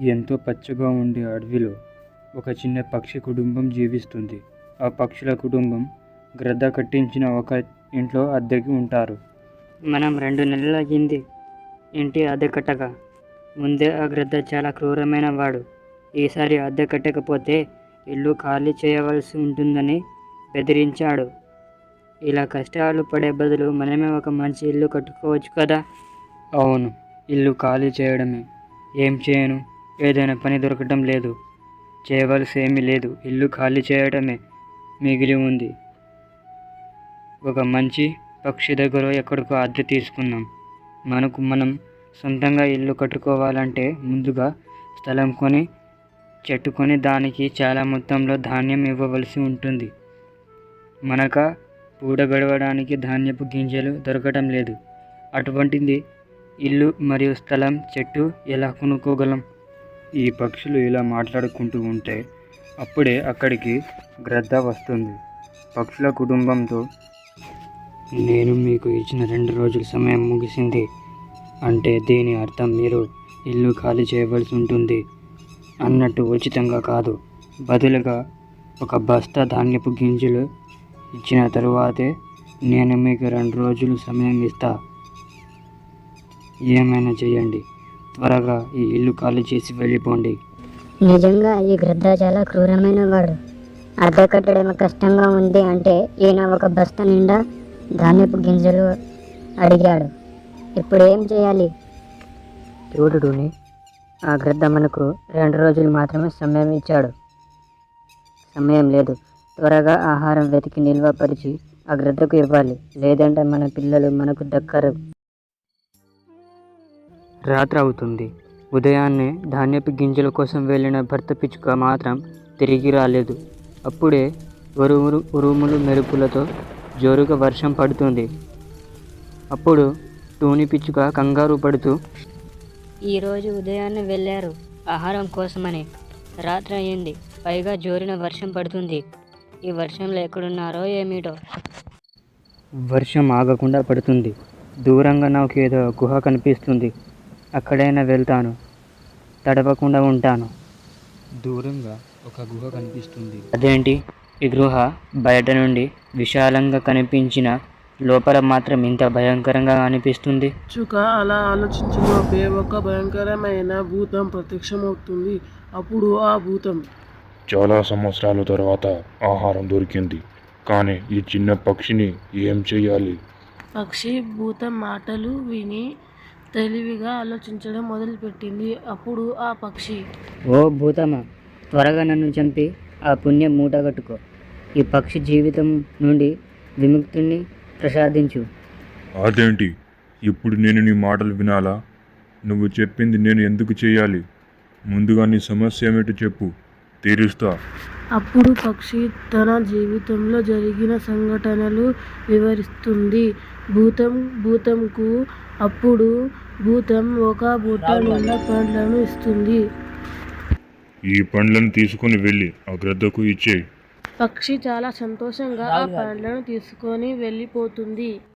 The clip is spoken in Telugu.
ఎంతో పచ్చగా ఉండే అడవిలో ఒక చిన్న పక్షి కుటుంబం జీవిస్తుంది. ఆ పక్షుల కుటుంబం గ్రద్ద కట్టించిన ఒక ఇంట్లో అద్దెకి ఉంటారు. మనం రెండు నెలలు అయ్యింది ఇంటి అద్దె కట్టగా ముందే ఆ గ్రద్ద చాలా క్రూరమైన వాడు. ఈసారి అద్దె కట్టకపోతే ఇల్లు ఖాళీ చేయవలసి ఉంటుందని బెదిరించాడు. ఇలా కష్టాలు పడే బదులు మనమే ఒక మంచి ఇల్లు కట్టుకోవచ్చు కదా? అవును ఇల్లు ఖాళీ చేయడమే. ఏం చేయను? ఏదైనా పని దొరకటం లేదు. చేయవలసి ఏమీ లేదు. ఇల్లు ఖాళీ చేయటమే మిగిలి ఉంది. ఒక మంచి పక్షి దగ్గర ఎక్కడికో అద్దె తీసుకున్నాం. మనకు మనం సొంతంగా ఇల్లు కట్టుకోవాలంటే ముందుగా స్థలం కొని చెట్టుకొని దానికి చాలా మొత్తంలో ధాన్యం ఇవ్వవలసి ఉంటుంది. మనక పూడ గడవడానికి ధాన్యపు గింజలు దొరకటం లేదు. అటువంటిది ఇల్లు మరియు స్థలం చెట్టు ఎలా కొనుక్కోగలం? ఈ పక్షులు ఇలా మాట్లాడుకుంటూ ఉంటే అప్పుడే అక్కడికి గ్రద్ద వస్తుంది. పక్షుల కుటుంబంతో నేను మీకు ఇచ్చిన రెండు రోజుల సమయం ముగిసింది. అంటే దీని అర్థం మీరు ఇల్లు ఖాళీ చేయవలసి ఉంటుంది అన్నట్టు ఉచితంగా కాదు. బదులుగా ఒక బస్తా ధాన్యపు గింజలు ఇచ్చిన తరువాతే నేను మీకు రెండు రోజులు సమయం ఇస్తా. ఏమైనా చేయండి. త్వరగా ఈ ఇల్లు ఖాళీ చేసి వెళ్ళిపోండి. నిజంగా ఈ గ్రద్ద చాలా క్రూరమైన వాడు. అద్దె కట్టడం కష్టంగా ఉంది అంటే ఈయన ఒక బస్తా నిండా ధాన్యపు గింజలు అడిగాడు. ఇప్పుడు ఏం చేయాలి? చూడు ఆ గ్రద్ద మనకు రెండు రోజులు మాత్రమే సమయం ఇచ్చాడు. సమయం లేదు. త్వరగా ఆహారం వెతికి నిల్వపరిచి ఆ గ్రద్దకు ఇవ్వాలి. లేదంటే మన పిల్లలు మనకు దక్కరు. రాత్రి అవుతుంది ఉదయాన్నే ధాన్యపు గింజల కోసం వెళ్ళిన భర్త పిచ్చుక మాత్రం తిరిగి రాలేదు. అప్పుడే ఉరుములు ఉరుములు మెరుపులతో జోరుగా వర్షం పడుతుంది. అప్పుడు టూని పిచ్చుక కంగారు పడుతూ ఈరోజు ఉదయాన్నే వెళ్ళారు. ఆహారం కోసమని. రాత్రి అయ్యింది పైగా జోరిన వర్షం పడుతుంది. ఈ వర్షంలో ఎక్కడున్నారో ఏమిటో? వర్షం ఆగకుండా పడుతుంది. దూరంగా నాకు ఏదో గుహ కనిపిస్తుంది. అక్కడైనా వెళ్తాను. తడవకుండా ఉంటాను. దూరంగా ఒక గుహ కనిపిస్తుంది. అదేంటి? ఈ గృహ బయట నుండి విశాలంగా కనిపించిన లోపల మాత్రం ఇంత భయంకరంగా అనిపిస్తుంది. చుక అలా ఆలోచించలోపే ఒక భయంకరమైన భూతం ప్రత్యక్షమవుతుంది. అప్పుడు ఆ భూతం చాలా సంవత్సరాల తర్వాత ఆహారం దొరికింది. కానీ ఈ చిన్న పక్షిని ఏం చేయాలి పక్షి భూతం మాటలు విని తెలివిగా ఆలోచించడం మొదలుపెట్టింది అప్పుడు ఆ పక్షి. ఓ భూతమా త్వరగా నన్ను చంపి ఆ పుణ్యం మూటగట్టుకో. ఈ పక్షి జీవితం నుండి విముక్తుణ్ణి ప్రసాదించు. అదేంటి? ఇప్పుడు నేను నీ మాటలు వినాలా? నువ్వు చెప్పింది నేను ఎందుకు చేయాలి? ముందుగా నీ సమస్య ఏమిటో చెప్పు. తీరుస్తా. అప్పుడు పక్షి తన జీవితంలో జరిగిన సంఘటనలు వివరిస్తుంది. భూతం భూతంకు అప్పుడు భూతం ఒక బుట్ట నిండా పండ్లను ఇస్తుంది. ఈ పండ్లను తీసుకుని వెళ్ళి ఆ గ్రద్దకు ఇచ్చేయి. పక్షి చాలా సంతోషంగా ఆ పండ్లను తీసుకొని వెళ్ళిపోతుంది.